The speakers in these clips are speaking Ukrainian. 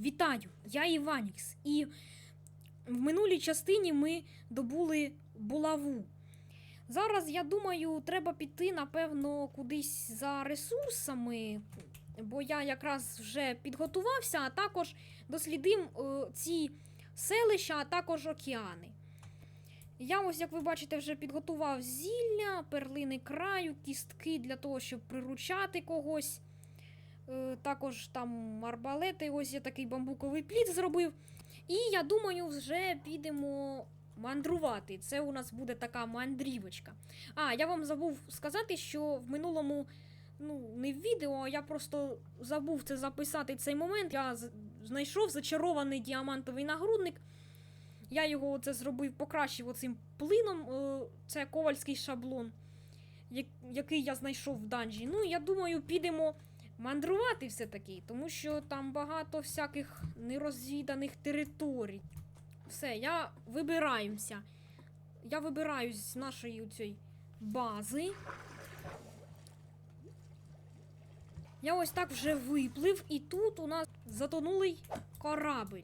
Вітаю! Я Іванікс. І в минулій частині ми добули булаву. Зараз, я думаю, треба піти, напевно, кудись за ресурсами, бо я якраз вже підготувався, а також дослідим е, ці селища, а також океани. Я ось, як ви бачите, вже підготував зілля, перлини краю, кістки для того, щоб приручати когось. Е, Також там арбалети, ось я такий бамбуковий плід зробив. І я думаю, вже підемо мандрувати. Це у нас буде така мандрівочка. А, я вам забув сказати, що в минулому, ну, не в відео, а я просто забув це записати цей момент. Я знайшов зачарований діамантовий нагрудник. Я його це зробив, покращив оцим плином. е, Це ковальський шаблон, який я знайшов в данжі. Ну, я думаю, підемо мандрувати все-таки, тому що там багато всяких нерозвіданих територій. Все, я вибираюся. Я вибираюсь з нашої цієї бази. Я ось так вже виплив, і тут у нас затонулий корабель.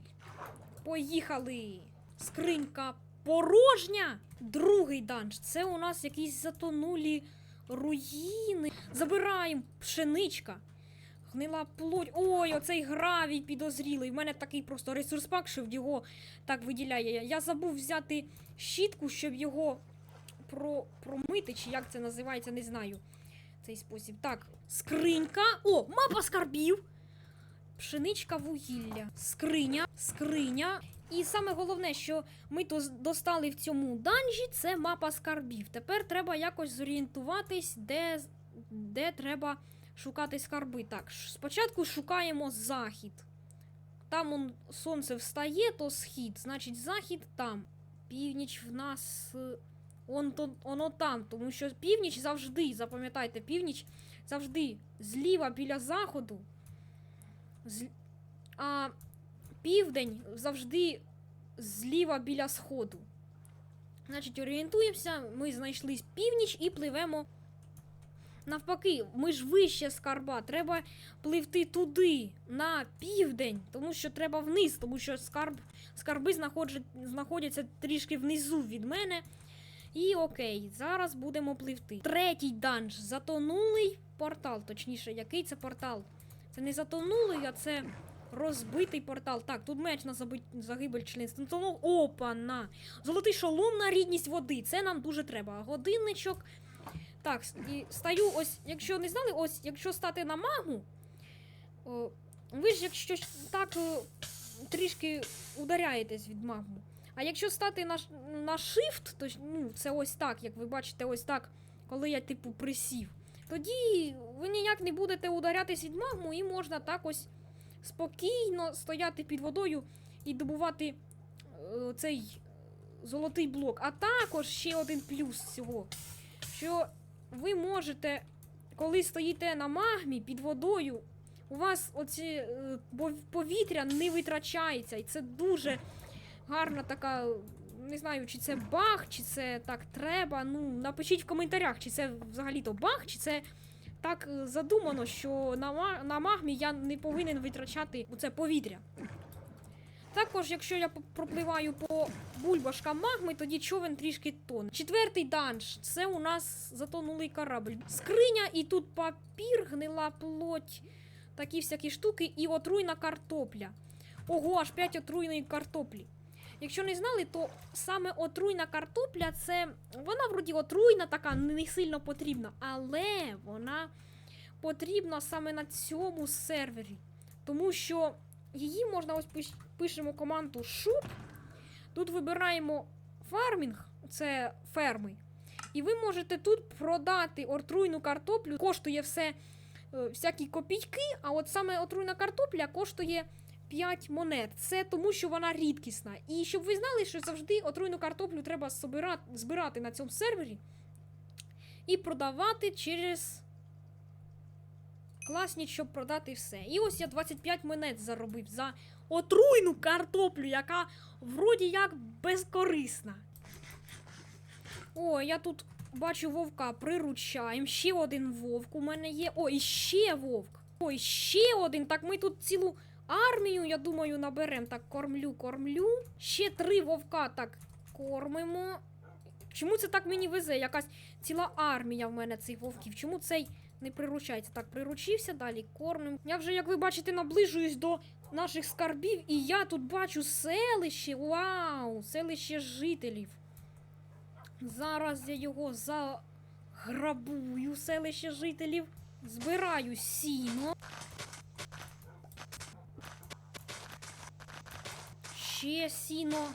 Поїхали! Скринька порожня! Другий данж. Це у нас якісь затонулі руїни. Забираємо пшеничка. Гнила плоть. Ой, оцей гравій підозрілий. У мене такий просто ресурс пак, що його так виділяє. Я забув взяти щітку, щоб його про... промити, чи як це називається, не знаю. Цей спосіб. Так, скринька. О, мапа скарбів. Пшеничка вугілля. Скриня, скриня. І саме головне, що ми то достали в цьому данжі, це мапа скарбів. Тепер треба якось зорієнтуватись, де, де треба шукати скарби. Так, спочатку шукаємо захід. Там он, сонце встає, то схід, значить захід там. Північ в нас. е, Он, то, воно там, тому що північ завжди, запам'ятайте, північ завжди зліва біля заходу. З... А південь завжди зліва біля сходу. Значить, орієнтуємося, ми знайшли північ і пливемо. Навпаки, ми ж вище скарба. Треба пливти туди, на південь, тому що треба вниз, тому що скарб, скарби знаходяться трішки внизу від мене. І окей, зараз будемо пливти. Третій данж. Затонулий портал. Точніше, який це портал? Це не затонулий, а це розбитий портал. Так, тут меч на загибель членства. Затонув. Опа-на! Золотий шолом на рідність води. Це нам дуже треба. Годинничок. Так, і стаю ось, якщо не знали, ось, якщо стати на магу, о, ви ж якщо так о, трішки ударяєтесь від магму. А якщо стати на, на shift, то ну, це ось так, як ви бачите, ось так, коли я типу присів, тоді ви ніяк не будете ударятись від магму і можна так ось спокійно стояти під водою і добувати е, цей золотий блок. А також ще один плюс цього, що ви можете, коли стоїте на магмі під водою, у вас оці е, повітря не витрачається, і це дуже гарна така. Не знаю, чи це баг, чи це так треба. Ну, напишіть в коментарях, чи це взагалі-то баг, чи це так е, задумано, що на, магмі я не повинен витрачати це повітря. Також, якщо я пропливаю по бульбашкам магми, тоді човен трішки тоне. Четвертий данж це у нас затонулий корабль. Скриня, і тут папір, гнила плоть, такі всякі штуки, і отруйна картопля. Ого, аж 5 отруйної картоплі. Якщо не знали, то саме отруйна картопля це вона вроді отруйна, така не сильно потрібна, але вона потрібна саме на цьому сервері. Тому що її можна ось пиш- пишемо команду шуб. Тут вибираємо фармінг, це ферми. І ви можете тут продати отруйну картоплю. Коштує все е, всякі копійки, а от саме отруйна картопля коштує 5 монет. Це тому, що вона рідкісна. І щоб ви знали, що завжди отруйну картоплю треба збирати на цьому сервері і продавати через класні, щоб продати все. І ось я 25 монет заробив за отруйну картоплю, яка вроді як безкорисна. О, я тут бачу вовка, приручаємо. Ще один вовк у мене є. О, і ще вовк. Ой, ще один. Так ми тут цілу армію, я думаю, наберемо. Так, кормлю, кормлю. Ще три вовка так кормимо. Чому це так мені везе? Якась ціла армія в мене цих вовків. Чому цей не приручається? Так, приручився, далі кормимо. Я вже, як ви бачите, наближуюсь до наших скарбів, і я тут бачу селище. Вау! Селище жителів. Зараз я його заграбую, селище жителів. Збираю сіно. Ще сіно.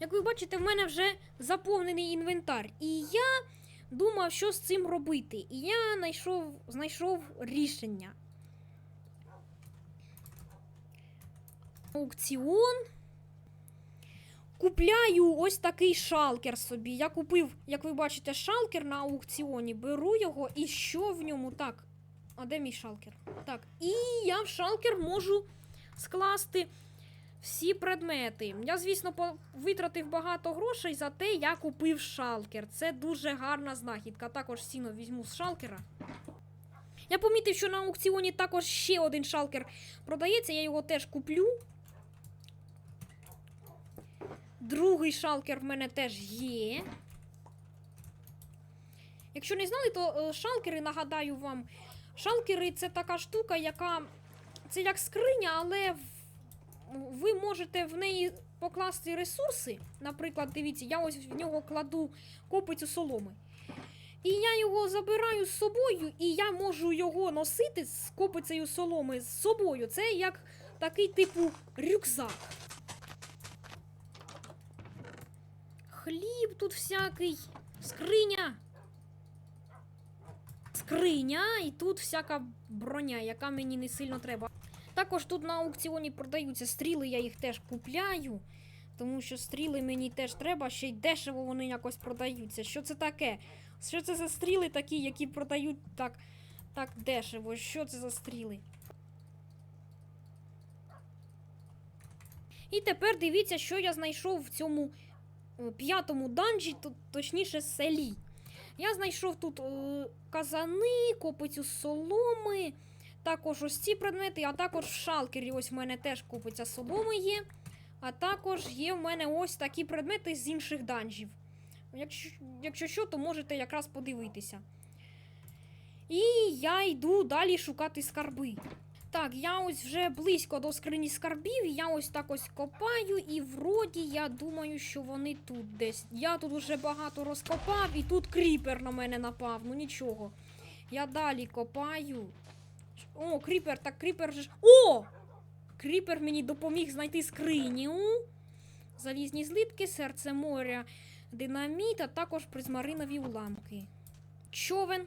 Як ви бачите, в мене вже заповнений інвентар. І я думав, що з цим робити. І я знайшов, знайшов рішення. Аукціон. Купляю ось такий шалкер собі. Я купив, як ви бачите, шалкер на аукціоні. Беру його і що в ньому? Так. А де мій шалкер? Так. І я в шалкер можу скласти всі предмети. Я, звісно, витратив багато грошей, зате я купив шалкер. Це дуже гарна знахідка. Також сіно візьму з шалкера. Я помітив, що на аукціоні також ще один шалкер продається, я його теж куплю. Другий шалкер в мене теж є. Якщо не знали, то е, шалкери, нагадаю вам, шалкери це така штука, яка. Це як скриня, але в- ви можете в неї покласти ресурси. Наприклад, дивіться, я ось в нього кладу копицю соломи. І я його забираю з собою, і я можу його носити з копицею соломи з собою. Це як такий типу рюкзак. Хліб тут всякий, скриня. Скриня, і тут всяка броня, яка мені не сильно треба. Також тут на аукціоні продаються стріли, я їх теж купляю. Тому що стріли мені теж треба, ще й дешево вони якось продаються. Що це таке? Що це за стріли такі, які продають так, так дешево? Що це за стріли? І тепер дивіться, що я знайшов в цьому е, п'ятому данжі, то- точніше селі. Я знайшов тут е, казани, копицю соломи, також ось ці предмети, а також в шалкері ось в мене теж копиця соломи є. А також є в мене ось такі предмети з інших данжів. Якщо, якщо що, то можете якраз подивитися. І я йду далі шукати скарби. Так, я ось вже близько до скрині скарбів, я ось так ось копаю, і вроді я думаю, що вони тут десь. Я тут вже багато розкопав, і тут кріпер на мене напав. Ну нічого. Я далі копаю. О, кріпер, так кріпер же. О! Кріпер мені допоміг знайти скриню. Залізні злитки, серце моря, динаміт, а також призмаринові уламки. Човен.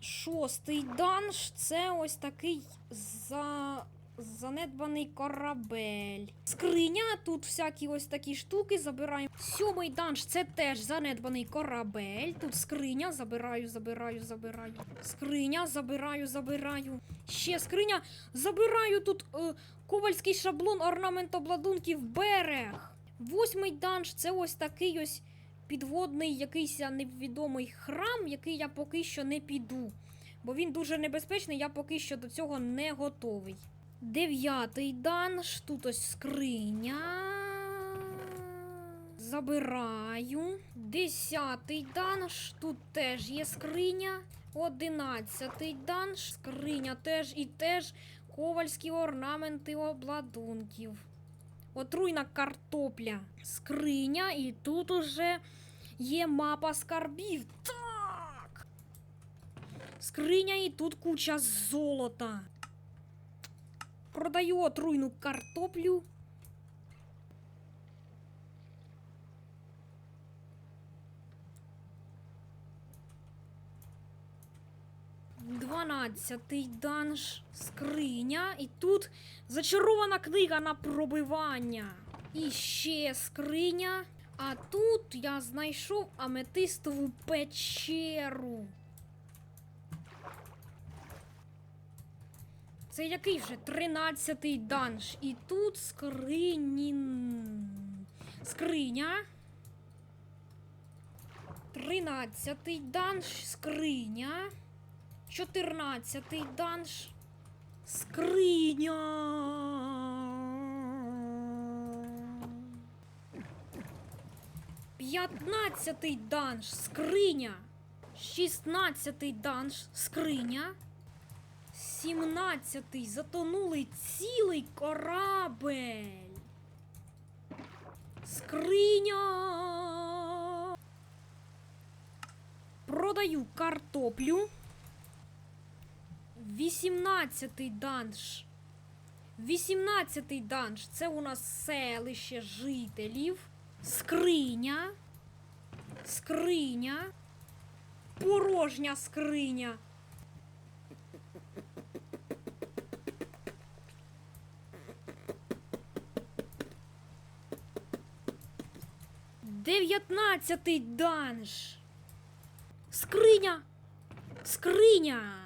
Шостий данж це ось такий за... занедбаний корабель. Скриня, тут всякі ось такі штуки забираємо. Сьомий данж це теж занедбаний корабель. Тут скриня, забираю, забираю, забираю. Скриня, забираю, забираю. Ще скриня, забираю тут е, ковальський шаблон, орнамент обладунків, берег. Восьмий данж це ось такий ось підводний якийсь невідомий храм, який я поки що не піду. Бо він дуже небезпечний, я поки що до цього не готовий. Дев'ятий данж, тут ось скриня. Забираю. Десятий данж, тут теж є скриня. Одинадцятий данж, скриня теж і теж ковальські орнаменти обладунків. Отруйна картопля. Скриня, і тут уже є мапа скарбів. Так. Скриня і тут куча золота. Продаю отруйну картоплю. Дванадцятий данж, скриня, і тут зачарована книга на пробивання. І ще скриня. А тут я знайшов аметистову печеру. Це який вже тринадцятий данж. І тут скрині. Скриня. Тринадцятий данж, скриня. Чотирнадцятий данж. Скриня. П'ятнадцятий данж. Скриня. Шістнадцятий данж. Скриня. Сімнадцятий затонулий цілий корабель. Скриня. Продаю картоплю. 18-й данж. 18-й данж це у нас селище жителів. Скриня. Скриня. Порожня скриня. Дев'ятнадцятий данж. Скриня. Скриня.